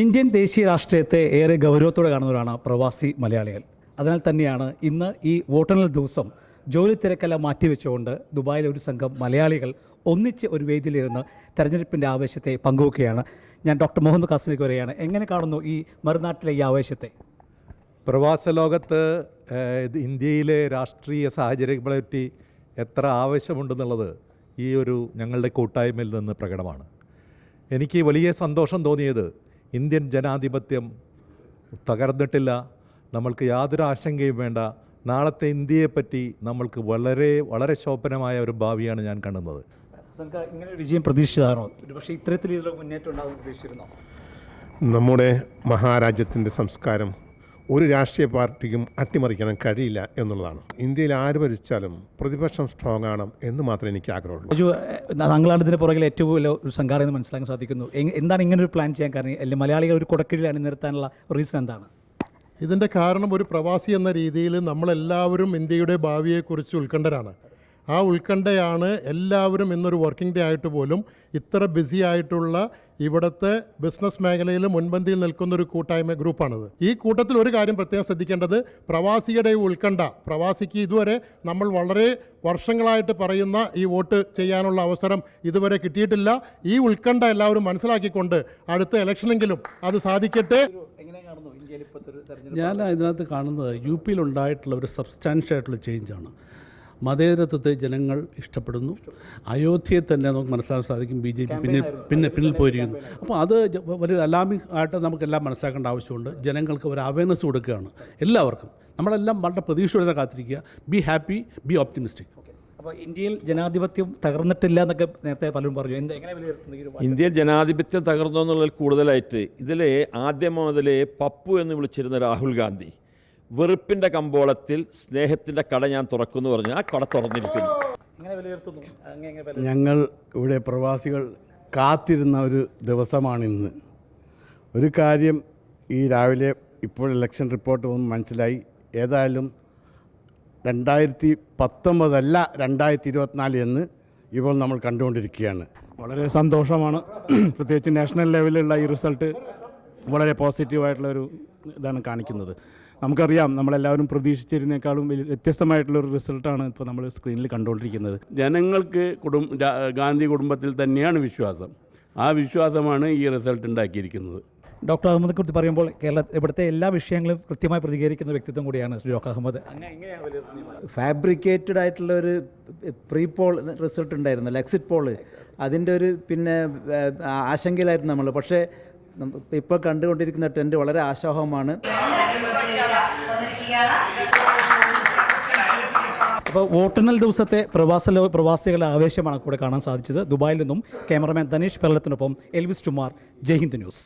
Indian ദേശീയ രാഷ്ട്രീയത്തെ ഏറെ ഗൗരവത്തോടെ കാണുന്നവരാണ് പ്രവാസി മലയാളികൾ. അതിനാൽ തന്നെയാണ് ഇന്ന് ഈ വോട്ടെണ്ണൽ ദിവസം ജോലി തിരക്കെല്ലാം മാറ്റിവെച്ചുകൊണ്ട് ദുബായിലെ ഒരു സംഘം മലയാളികൾ ഒന്നിച്ച് ഒരു വേദിയിലിരുന്ന് തെരഞ്ഞെടുപ്പിന്റെ ആവേശത്തെ പങ്കുവെക്കുകയാണ്. ഞാൻ ഡോക്ടർ മുഹമ്മദ് ഖാസിലേക്ക് വരികയാണ്. എങ്ങനെ കാണുന്നു ഈ മറുനാട്ടിലെ ഈ ആവേശത്തെ? പ്രവാസ ലോകത്ത് ഇന്ത്യയിലെ രാഷ്ട്രീയ സാഹചര്യങ്ങളെ പറ്റി എത്ര ആവശ്യമുണ്ടെന്നുള്ളത് ഈ ഒരു ഞങ്ങളുടെ കൂട്ടായ്മയിൽ നിന്ന് പ്രകടമാണ്. എനിക്ക് വലിയ സന്തോഷം തോന്നിയത് ഇന്ത്യൻ ജനാധിപത്യം തകർന്നിട്ടില്ല നമ്മൾക്ക് യാതൊരു ആശങ്കയും വേണ്ട നാളത്തെ ഇന്ത്യയെപ്പറ്റി നമ്മൾക്ക് വളരെ വളരെ ശോഭനമായ ഒരു ഭാവിയാണ് ഞാൻ കാണുന്നത്. ഇങ്ങനെ ഒരു വിജയം പ്രതീക്ഷിച്ചതാണോ? പക്ഷേ ഇത്തരത്തിൽ ഇതിലൊരു മുന്നേറ്റം ഉണ്ടാകുമെന്ന് പ്രതീക്ഷിച്ചിരുന്നോ? നമ്മുടെ മഹാരാജ്യത്തിന്റെ സംസ്കാരം ഒരു രാഷ്ട്രീയ പാർട്ടിക്കും അട്ടിമറിക്കാൻ കഴിയില്ല എന്നുള്ളതാണ്. ഇന്ത്യയിൽ ആര് ഭരിച്ചാലും പ്രതിപക്ഷം സ്ട്രോങ് ആണ് എന്ന് മാത്രമേ എനിക്ക് ആഗ്രഹമുള്ളൂ. ഒരു താങ്കളാണ് ഇതിന് പുറകിൽ ഏറ്റവും വലിയ ഒരു സംഘാടനം എന്ന് മനസ്സിലാക്കാൻ സാധിക്കുന്നു. എന്താണ് ഇങ്ങനെ ഒരു പ്ലാൻ ചെയ്യാൻ കാരണം? അല്ലെങ്കിൽ മലയാളികൾ ഒരു കുടക്കീഴിൽ അണിനിർത്താനുള്ള റീസൺ എന്താണ്? ഇതിന്റെ കാരണം ഒരു പ്രവാസി എന്ന രീതിയിൽ നമ്മളെല്ലാവരും ഇന്ത്യയുടെ ഭാവിയെക്കുറിച്ച് ഉത്കണ്ഠരാണ്. ആ ഉത്കണ്ഠയാണ് എല്ലാവരും ഇന്നൊരു വർക്കിംഗ് ഡേ ആയിട്ട് പോലും ഇത്ര ബിസി ആയിട്ടുള്ള ഇവിടുത്തെ ബിസിനസ് മേഖലയിൽ മുൻപന്തിയിൽ നിൽക്കുന്ന ഒരു കൂട്ടായ്മ ഗ്രൂപ്പാണിത് ഈ കൂട്ടത്തിൽ ഒരു കാര്യം പ്രത്യേകം ശ്രദ്ധിക്കേണ്ടത് പ്രവാസിയുടെ ഈ ഉത്കണ്ഠ പ്രവാസിക്ക് ഇതുവരെ നമ്മൾ വളരെ വർഷങ്ങളായിട്ട് പറയുന്ന ഈ വോട്ട് ചെയ്യാനുള്ള അവസരം ഇതുവരെ കിട്ടിയിട്ടില്ല. ഈ ഉത്കണ്ഠ എല്ലാവരും മനസ്സിലാക്കിക്കൊണ്ട് അടുത്ത ഇലക്ഷനെങ്കിലും അത് സാധിക്കട്ടെ. എങ്ങനെ കാണുന്നു ഇന്ത്യയിൽ ഇപ്പോഴത്തെ ഒരു തെരഞ്ഞെടുപ്പ്? ഞാൻ ഇതിനകത്ത് കാണുന്നത് യു പിയിലുണ്ടായിട്ടുള്ള ഒരു സബ്സ്റ്റാൻഷ്യൽ ആയിട്ടുള്ള ചേഞ്ചാണ് മതേതരത്വത്തെ ജനങ്ങൾ ഇഷ്ടപ്പെടുന്നു. അയോധ്യയെ തന്നെ നമുക്ക് മനസ്സിലാക്കാൻ സാധിക്കും. ബി ജെ പി പിന്നെ പിന്നെ പിന്നിൽ പോയിരിക്കുന്നു. അപ്പോൾ അത് വലിയ അലാമിക് ആയിട്ട് നമുക്കെല്ലാം മനസ്സിലാക്കേണ്ട ആവശ്യമുണ്ട്. ജനങ്ങൾക്ക് ഒരു അവയർനെസ് കൊടുക്കുകയാണ്. എല്ലാവർക്കും. നമ്മളെല്ലാം വളരെ പ്രതീക്ഷയോടെ കാത്തിരിക്കുക. ബി ഹാപ്പി ബി ഓപ്റ്റിമിസ്റ്റിക് അപ്പോൾ ഇന്ത്യയിൽ ജനാധിപത്യം തകർന്നിട്ടില്ല എന്നൊക്കെ നേരത്തെ പലരും പറഞ്ഞു. എന്താ എങ്ങനെ ഇന്ത്യയിൽ ജനാധിപത്യം തകർന്നു എന്നുള്ളതിൽ കൂടുതലായിട്ട് ഇതിലെ ആദ്യം മുതലേ പപ്പു എന്ന് വിളിച്ചിരുന്ന രാഹുൽ ഗാന്ധി വെറുപ്പിന്റെ കമ്പോളത്തിൽ സ്നേഹത്തിന്റെ കട ഞാൻ തുറക്കുന്നു പറഞ്ഞു ആ കട തുറന്നിരിക്കുന്നു? ഞങ്ങൾ ഇവിടെ പ്രവാസികൾ കാത്തിരുന്ന ഒരു ദിവസമാണിന്ന് ഒരു കാര്യം ഈ രാവിലെ ഇപ്പോൾ ഇലക്ഷൻ റിപ്പോർട്ട് വന്ന് മനസ്സിലായി. ഏതായാലും രണ്ടായിരത്തി പത്തൊമ്പതല്ല രണ്ടായിരത്തി ഇരുപത്തിനാല് എന്ന് ഇപ്പോൾ നമ്മൾ കണ്ടുകൊണ്ടിരിക്കുകയാണ്. വളരെ സന്തോഷമാണ്. പ്രത്യേകിച്ച് നാഷണൽ ലെവലിലുള്ള ഈ റിസൾട്ട് വളരെ പോസിറ്റീവായിട്ടുള്ള ഒരു ഇതാണ് കാണിക്കുന്നത്. നമുക്കറിയാം നമ്മളെല്ലാവരും പ്രതീക്ഷിച്ചിരുന്നേക്കാളും വലിയ വ്യത്യസ്തമായിട്ടുള്ളൊരു റിസൾട്ടാണ് ഇപ്പോൾ നമ്മൾ സ്ക്രീനിൽ കണ്ടുകൊണ്ടിരിക്കുന്നത് ജനങ്ങൾക്ക് കുടും ഗാന്ധി കുടുംബത്തിൽ തന്നെയാണ് വിശ്വാസം. ആ വിശ്വാസമാണ് ഈ റിസൾട്ട് ഉണ്ടാക്കിയിരിക്കുന്നത്. ഡോക്ടർ അഹമ്മദിനെ കുറിച്ച് പറയുമ്പോൾ കേരള ഇവിടുത്തെ എല്ലാ വിഷയങ്ങളും കൃത്യമായി പ്രതികരിക്കുന്ന വ്യക്തിത്വം കൂടിയാണ് ശ്രീ ഡോക്ടർ അഹമ്മദ്. ഫാബ്രിക്കേറ്റഡ് ആയിട്ടുള്ള ഒരു പ്രീ പോൾ റിസൾട്ട് ഉണ്ടായിരുന്നല്ലോ എക്സിറ്റ് പോൾ അതിന്റെ ഒരു പിന്നെ ആശങ്കയിലായിരുന്നു നമ്മൾ. പക്ഷേ ഇപ്പോൾ കണ്ടുകൊണ്ടിരിക്കുന്ന ട്രെൻഡ് വളരെ ആശാവഹമാണ്. അപ്പോൾ വോട്ടെണ്ണൽ ദിവസത്തെ പ്രവാസ പ്രവാസികളുടെ ആവേശമാണ് കൂടെ കാണാൻ സാധിച്ചത്. ദുബായിൽ നിന്നും ക്യാമറമാൻ ധനീഷ് പെരളത്തിനൊപ്പം എൽവിസ് ടുമാർ ജയ്ഹിന്ദ് ന്യൂസ്.